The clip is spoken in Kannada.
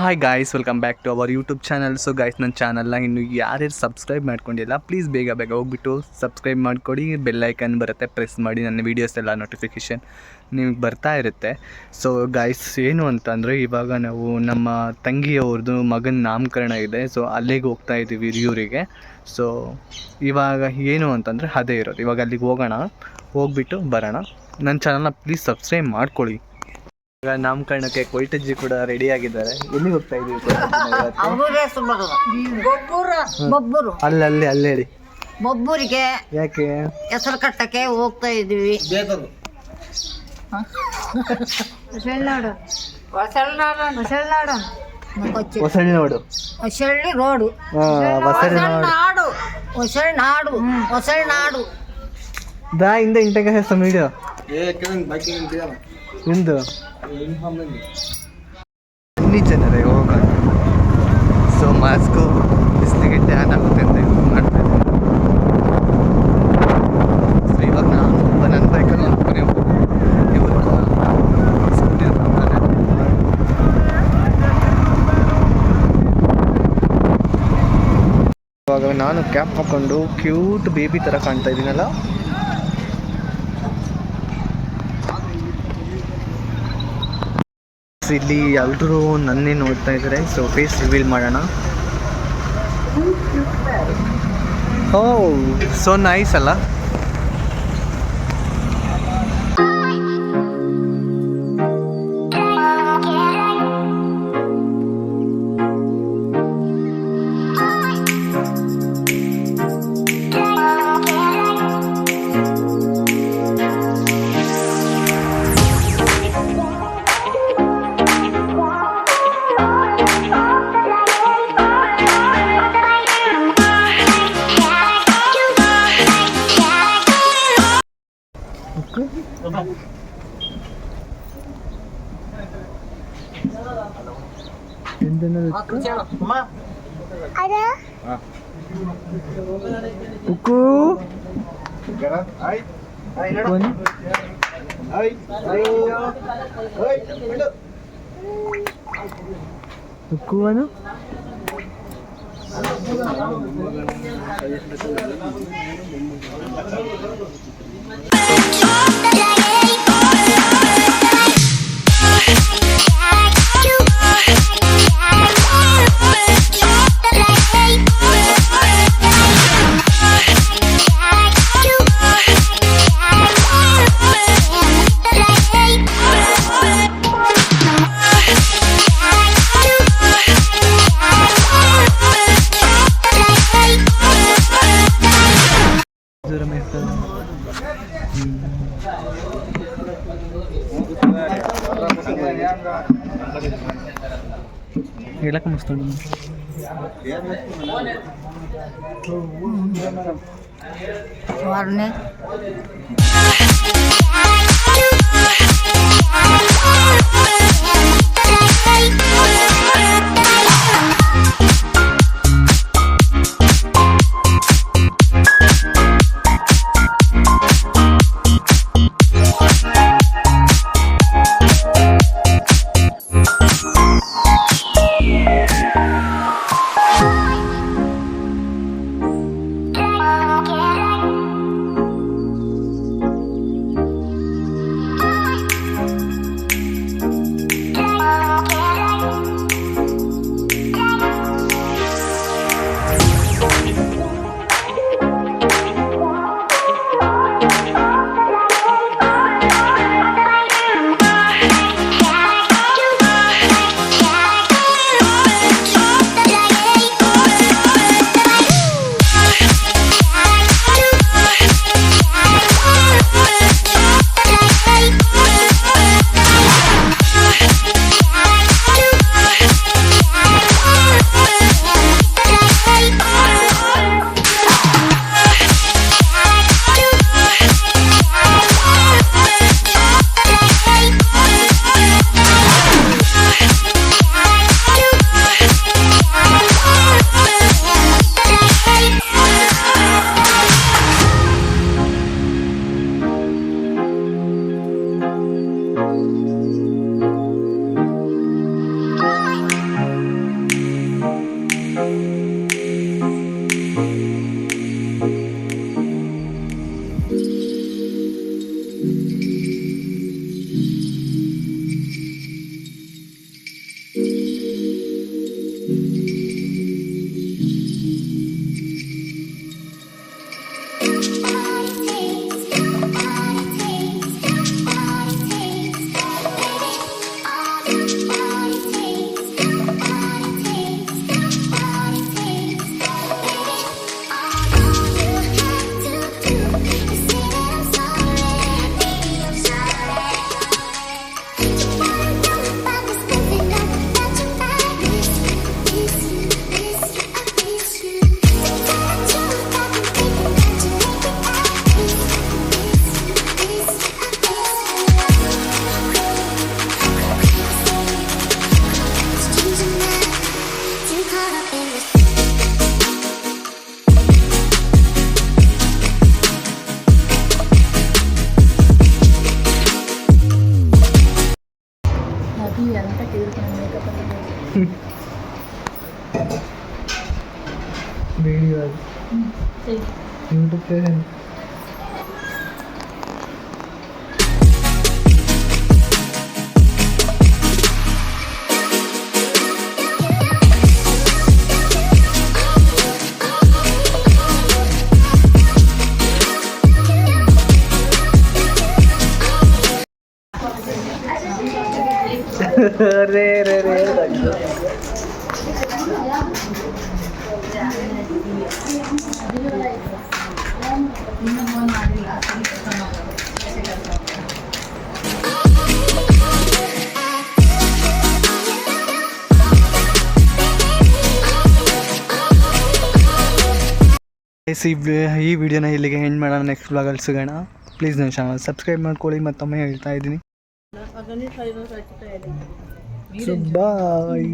Hi guys welcome back to our YouTube channel so guys ನನ್ನ ಚಾನಲ್ನ ಇನ್ನು ಯಾರ್ಯಾರು ಸಬ್ಸ್ಕ್ರೈಬ್ ಮಾಡ್ಕೊಂಡಿಲ್ಲ ಪ್ಲೀಸ್ ಬೇಗ ಬೇಗ ಹೋಗ್ಬಿಟ್ಟು ಸಬ್ಸ್ಕ್ರೈಬ್ ಮಾಡಿಕೊಡಿ. ಬೆಲ್ ಐಕನ್ ಬರುತ್ತೆ ಪ್ರೆಸ್ ಮಾಡಿ ನನ್ನ ವೀಡಿಯೋಸ್ ಎಲ್ಲ ನೋಟಿಫಿಕೇಷನ್ ನಿಮಗೆ ಬರ್ತಾ ಇರುತ್ತೆ. ಸೊ ಗಾಯ್ಸ್ ಏನು ಅಂತಂದರೆ ಇವಾಗ ನಾವು ನಮ್ಮ ತಂಗಿಯವ್ರದ್ದು ಮಗನ ನಾಮಕರಣ ಇದೆ. ಸೊ ಅಲ್ಲಿಗೆ ಹೋಗ್ತಾ ಇದ್ದೀವಿ ಹಿರಿಯೂರಿಗೆ. ಸೊ ಇವಾಗ ಏನು ಅಂತಂದರೆ ಅದೇ ಇರೋದು. ಇವಾಗ ಅಲ್ಲಿಗೆ ಹೋಗೋಣ, ಹೋಗ್ಬಿಟ್ಟು ಬರೋಣ. ನನ್ನ ಚಾನಲ್ನ ಪ್ಲೀಸ್ ಸಬ್ಸ್ಕ್ರೈಬ್ ಮಾಡ್ಕೊಳ್ಳಿ ಈಗ ನಾಮಕರಣಕ್ಕೆ ಕೊಯ್ಟಜ್ಜಿ ಕೂಡ ರೆಡಿ ಆಗಿದ್ದಾರೆ. ಎಲ್ಲಿ ಹೋಗ್ತಾ ಇದೀವಿ ಬೊಬ್ಬರು ಬೊಬ್ಬರು ಅಲ್ಲಿ ಅಲ್ಲಿ ಅಲ್ಲಿ ಹೇಳಿ. ಬೊಬ್ಬರಿಗೆ ಯಾಕೆ? ಹೆಸರು ಕಟ್ಟಕ್ಕೆ ಹೋಗ್ತಾ ಇದೀವಿ ಹೊಸಳ್ನಾಡು. ಹೊಸಳ್ನಾಡು. ಹೊಸಳ್ನಾಡು. ಹೊಸಳ್ಳಿ ದಾ ಹಿಂದೆ ಇಂಟಗೆ ಹೆಸರು ವಿಡಿಯೋ ನಿಂದು? ಬನ್ನಿ ಜನರೇ ಹೋಗ ಸೊ ಮಾಸ್ಕು ಬಿಸಿಲಿಗೆ ಟ್ಯಾನ್ ಆಗುತ್ತೆ ಅಂತ ಯೂಸ್ ಮಾಡ್ತಾ ಇದ್ದೀನಿ. ಸೊ ಇವಾಗ ನಾನು ತುಂಬ ನನ್ನ ಬೈಕಲ್ಲಿ ಅನ್ಕೊನೆ ಕೊನೆ ಇವಾಗ ನಾನು ಕ್ಯಾಪ್ ಹಾಕೊಂಡು ಕ್ಯೂಟ್ ಬೇಬಿ ಥರ ಕಾಣ್ತಾ ಇದ್ದೀನಲ್ಲ? ಇಲ್ಲಿ ಎಲ್ಲರೂ ನನ್ನೇ ನೋಡ್ತಾ ಇದ್ದಾರೆ ಸೊ ಫೇಸ್ ರಿವೀಲ್ ಮಾಡೋಣ. ಓ ಸೊ ನೈಸ್ ಅಲ್ಲ? కుక్కు కుక్కు అను ఎలా కమ్ముస్తాడు వారిని Thank you. no lo pueden Guys, ಈ ವಿ- ಈ ವಿಡಿಯೋನ ಇಲ್ಲಿಗೆ ಎಂಡ್ ಮಾಡೋಣ ನೆಕ್ಸ್ಟ್ ಬ್ಲಾಗಲ್ಲಿ ಸಿಗೋಣ ಪ್ಲೀಸ್ ನನ್ನ ಚಾನಲ್ ಸಬ್ಸ್ಕ್ರೈಬ್ ಮಾಡ್ಕೊಳ್ಳಿ ಮತ್ತೊಮ್ಮೆ ಹೇಳ್ತಾ ಇದ್ದೀನಿ ಬಾಯ್